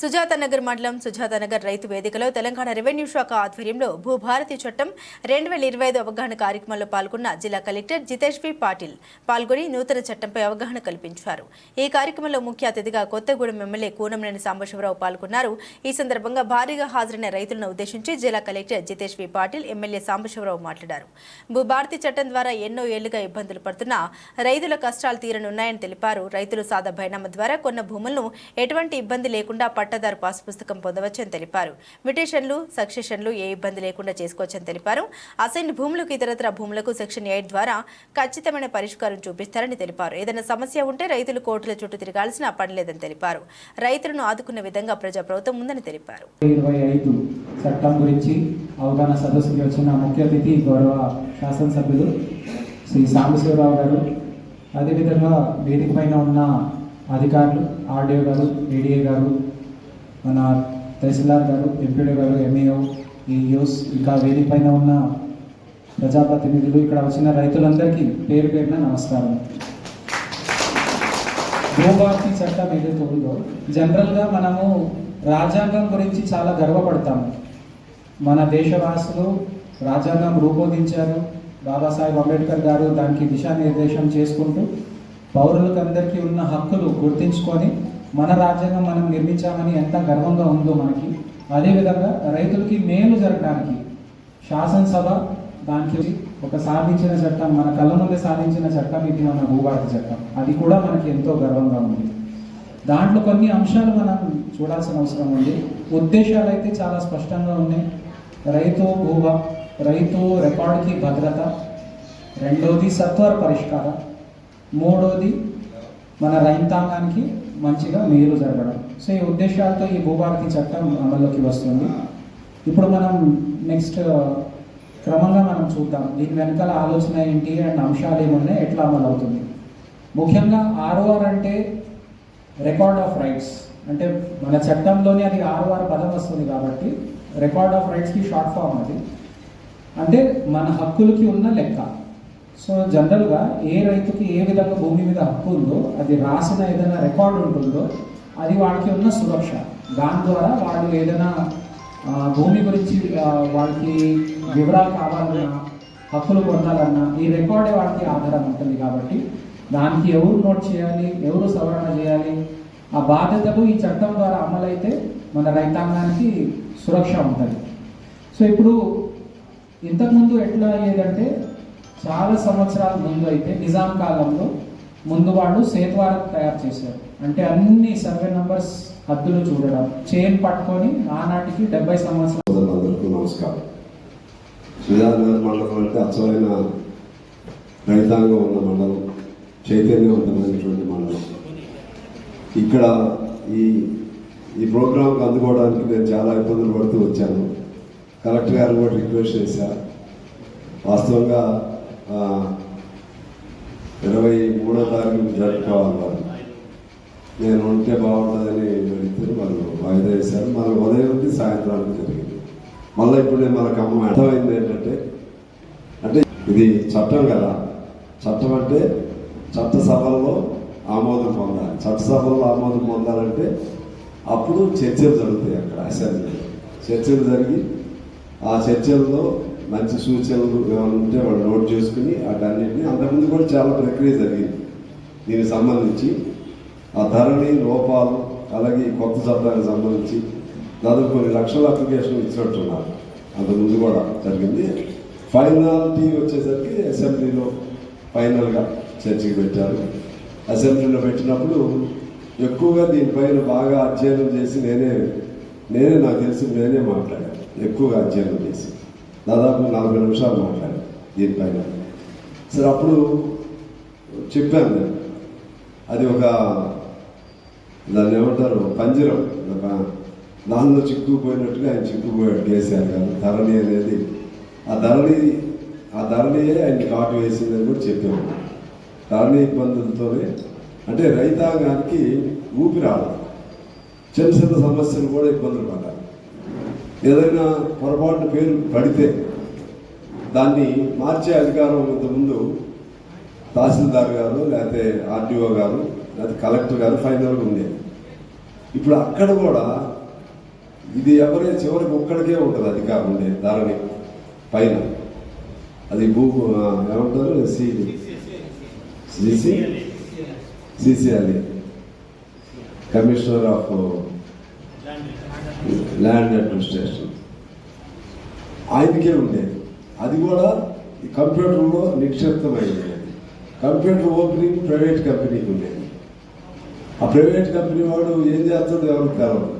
సుజాత నగర్ మండలం సుజాత నగర్ రైతు వేదికలో తెలంగాణ రెవెన్యూ శాఖ ఆధ్వర్యంలో భూభారతి చట్టం రెండు వేల ఇరవై ఐదు అవగాహన కార్యక్రమంలో పాల్గొన్న జిల్లా కలెక్టర్ జితేష్ బి పాటిల్ పాల్గొని నూతన చట్టంపై అవగాహన కల్పించారు. ఈ కార్యక్రమంలో ముఖ్య అతిథిగా కొత్తగూడెం ఎమ్మెల్యే కూనంనేని సాంబశివరావు పాల్గొన్నారు. ఈ సందర్భంగా భారీగా హాజరైన రైతులను ఉద్దేశించి జిల్లా collector Jitesh B Patil MLA Sambasivarao మాట్లాడారు. భూభారతి చట్టం ద్వారా ఎన్నో ఏళ్ళుగా ఇబ్బందులు పడుతున్న రైతుల కష్టాలు తీరనున్నాయని తెలిపారు. రైతులు సాదా బైనామా ద్వారా కొన్న భూములను ఎటువంటి ఇబ్బంది లేకుండా పట్టదారు పాస్ పుస్తకం పొందవచ్చని తెలిపారు. మిటేషన్లు సక్సెషన్లు ఏ ఇబ్బంది లేకుండా చేసుకోవచ్చని తెలిపారు. అసైన్ భూములకు ఇతరత్ర భూములకు సెక్షన్ ఎయిట్ ద్వారా ఖచ్చితమైన పరిష్కారం చూపిస్తారని తెలిపారు. ఏదైనా సమస్య ఉంటే రైతులు కోర్టుల చుట్టూ తిరగాల్సిన పని లేదని తెలిపారు. రైతులను ఆదుకునే విధంగా ప్రజాప్రభుత్వం ఉందని తెలిపారు. చట్టం గురించి అవగాహన సదస్సుకి వచ్చిన ముఖ్య అతిథి గౌరవ శాసనసభ్యులు శ్రీ సాంబశివరావు గారు అదేవిధంగా వేదిక పైన ఉన్న అధికారులు ఆర్డీఓ గారు ఏడీఏ గారు మన తహసీల్దార్ గారు ఎంపీడీ గారు ఎంఈఓ ఈయూస్ ఇంకా వేది పైన ఉన్న ప్రజాప్రతినిధులు ఇక్కడ వచ్చిన రైతులందరికీ పేరు పేరున నమస్కారం. భూభారతి చట్టం ఏదైతే ఉందో జనరల్గా మనము రాజ్యాంగం గురించి చాలా గర్వపడతాము మన దేశవాసులు రాజ్యాంగం రూపొందించారు. బాబాసాహెబ్ అంబేద్కర్ గారు దానికి దిశానిర్దేశం చేసుకుంటూ పౌరులకు అందరికీ ఉన్న హక్కులు గుర్తించుకొని మన రాజ్యాంగం మనం నిర్మించామని ఎంత గర్వంగా ఉందో మనకి. అదేవిధంగా రైతులకి మేలు జరగడానికి శాసనసభ దానికి ఒక సాధించిన చట్టం మన కళ్ళ ముందే సాధించిన చట్టం ఇది మన భూభారత చట్టం. అది కూడా మనకి ఎంతో గర్వంగా ఉంది. దాంట్లో కొన్ని అంశాలు మనం చూడాల్సిన అవసరం ఉంది. ఉద్దేశాలు అయితే చాలా స్పష్టంగా ఉన్నాయి. రైతు భూభా రైతు రికార్డుకి భద్రత రెండోది సత్వర పరిష్కారం మూడోది మన రైతాంగానికి మంచిగా మేలు జరగడం. సో ఈ ఉద్దేశాలతో ఈ భూభారతి చట్టం అమల్లోకి వస్తుంది. ఇప్పుడు మనం నెక్స్ట్ క్రమంగా మనం చూద్దాం. దీని వెనకాల ఆలోచన ఏంటి అండ్ అంశాలు ఏమున్నాయి ఎట్లా అమలు అవుతుంది? ముఖ్యంగా ఆర్ఓఆర్ అంటే రికార్డ్ ఆఫ్ రైట్స్. అంటే మన చట్టంలోనే అది ఆర్ఓఆర్ పదం వస్తుంది కాబట్టి రికార్డ్ ఆఫ్ రైట్స్కి షార్ట్ ఫామ్ అది. అంటే మన హక్కులకి ఉన్న లెక్క. సో జనరల్గా ఏ రైతుకి ఏ విధంగా భూమి మీద హక్కు ఉందో అది రాసిన ఏదైనా రికార్డు ఉంటుందో అది వాడికి ఉన్న సురక్ష. దాని ద్వారా వాళ్ళు ఏదైనా భూమి గురించి వాళ్ళకి వివరాలు కావాలన్నా హక్కులు పొందాలన్నా ఈ రికార్డే వాళ్ళకి ఆధారం ఉంటుంది కాబట్టి దానికి ఎవరు నోట్ చేయాలి ఎవరు సవరణ చేయాలి ఆ బాధ్యతలు ఈ చట్టం ద్వారా అమలైతే మన రైతాంగానికి సురక్ష ఉంటుంది. సో ఇప్పుడు ఇంతకుముందు ఎట్లా అయ్యేదంటే చాలా సంవత్సరాల ముందు అయితే నిజాం కాలంలో ముందు వాళ్ళు సేతువారం తయారు చేశారు. అంటే అన్ని సర్వే నంబర్స్ హద్దులు చూడడం చైన్ పట్టుకొని ఆనాటికి డెబ్బై సంవత్సరాలు. సోదరులందరికీ నమస్కారం. శ్రీరాజనగర్ మండలం అంటే అచ్చమైన రైతాంగం ఉన్న మండలం చైతన్యవంతమైనటువంటి మండలం. ఇక్కడ ఈ ఈ ప్రోగ్రాంకి అందుకోవడానికి నేను చాలా ఇబ్బందులు పడుతూ వచ్చాను. కలెక్టర్ గారు కూడా రిక్వెస్ట్ చేశా వాస్తవంగా ఇరవై మూడో తారీఖు జరుపుకోవాలి నేను ఉంటే బాగుంటుందని అడిగితే వాళ్ళు వాయిదా వేశారు. మన ఉదయం నుండి సాయంత్రానికి జరిగింది. మళ్ళీ ఇప్పుడు నేను మనకు అమ్మ అర్థమైంది ఏంటంటే అంటే ఇది చట్టం కదా. చట్టం అంటే చట్టసభల్లో ఆమోదం పొందాలి. చట్టసభల్లో ఆమోదం పొందాలంటే అప్పుడు చర్చలు జరుగుతాయి అక్కడ అసెంబ్లీ చర్చలు జరిగి ఆ చర్చల్లో మంచి సూచనలు ఏమైనా ఉంటే వాళ్ళు నోట్ చేసుకుని వాటన్నిటిని అంతకుముందు కూడా చాలా ప్రక్రియ జరిగింది. దీనికి సంబంధించి ఆ ధరని లోపాలు అలాగే కొత్త చట్టానికి సంబంధించి దాదాపు కొన్ని లక్షల అప్లికేషన్ ఇచ్చినట్టున్నారు. అంతకుముందు కూడా జరిగింది. ఫైనాలిటీ వచ్చేసరికి అసెంబ్లీలో ఫైనల్గా చర్చకి పెట్టారు. అసెంబ్లీలో పెట్టినప్పుడు ఎక్కువగా దీనిపైన బాగా అధ్యయనం చేసి నేనే నేనే నాకు తెలిసి నేనే మాట్లాడాను. ఎక్కువగా అధ్యయనం చేసి. దాదాపు నలభై నిమిషాలు మాట్లాడాను దీనిపైన. సరే అప్పుడు చెప్పాను. నేను అది ఒక దాన్ని ఏమంటారు? పంజరం. ఒక దానిలో చిక్కుపోయినట్టుగా ఆయన చిక్కుపోయాడు కేసీఆర్ గారు. ధరణి అనేది ఆ ధరణి ఆ ధరణియే ఆయన కాటు వేసిందని కూడా చెప్పాము ధరణి ఇబ్బందులతోనే అంటే రైతాంగానికి ఊపిరాడు చిన్న చిన్న సమస్యలు కూడా ఇబ్బందులు పడ్డారు. ఏదైనా పొరపాటు పేరు పడితే దాన్ని మార్చే అధికారం ఇంతకుముందు తహసీల్దార్ గారు లేకపోతే ఆర్డీఓ గారు లేకపోతే కలెక్టర్ గారు ఫైనల్గా ఉండేది ఇప్పుడు అక్కడ కూడా ఇది ఎవరే చివరికి ఒక్కడికే ఉంటుంది అధికారం ఉండేది ధరణి పైన అది భూ ఏమంటారు C CC CCL commissioner of land administration ఆయనకే ఉండేది. అది కూడా ఈ కంప్యూటర్లో నిక్షిప్తమైంది. కంప్యూటర్ ఓపెనింగ్ ప్రైవేట్ కంపెనీకి ఉండేది. ఆ ప్రైవేట్ కంపెనీ వాడు ఏం చేస్తాడో ఎవరికి తెలవదు.